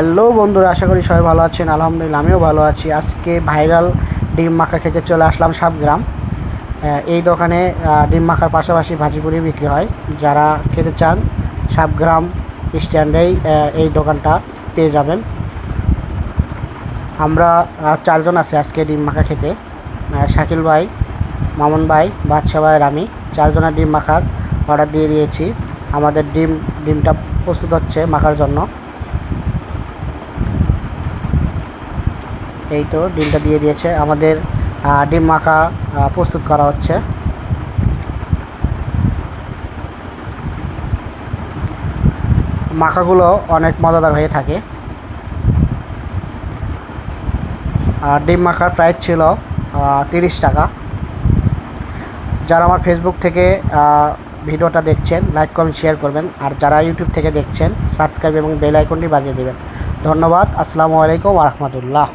Hello বন্ধুরা, আশা করি সবাই ভালো আছেন। আলহামদুলিল্লাহ, আমিও ভালো আছি। আজকে ভাইরাল ডিম মাখা খেতে চলে আসলাম সাবগ্রাম এই দোকানে ডিম মাখার পাশাপাশি ভাজিপুরি বিক্রি হয়। যারা খেতে চান সাবগ্রাম স্ট্যান্ডেই এই দোকানটা পেয়ে যাবেন। আমরা চারজন আছি আজকে ডিম মাখা খেতে। শাকিল ভাই, মামুন ভাই, বাদশা ভাই আর আমি চারজনের ডিম মাখার অর্ডার দিয়ে দিয়েছি। আমাদের ডিম, ডিমটা প্রস্তুত হচ্ছে মাখার জন্য। এই তো ডিমটা দিয়ে দিয়েছে। আমাদের ডিম মাখা প্রস্তুত করা হচ্ছে। মাখাগুলো অনেক মজাদার হয়ে থাকে। আর ডিম মাখার প্রাইস ছিল তিরিশ টাকা। যারা আমার ফেসবুক থেকে ভিডিওটা দেখছেন লাইক কমেন্ট শেয়ার করবেন। আর যারা ইউটিউব থেকে দেখছেন সাবস্ক্রাইব এবং বেল আইকনটি বাজিয়ে দেবেন। ধন্যবাদ। আসসালামু আলাইকুম রহমতুল্লাহ।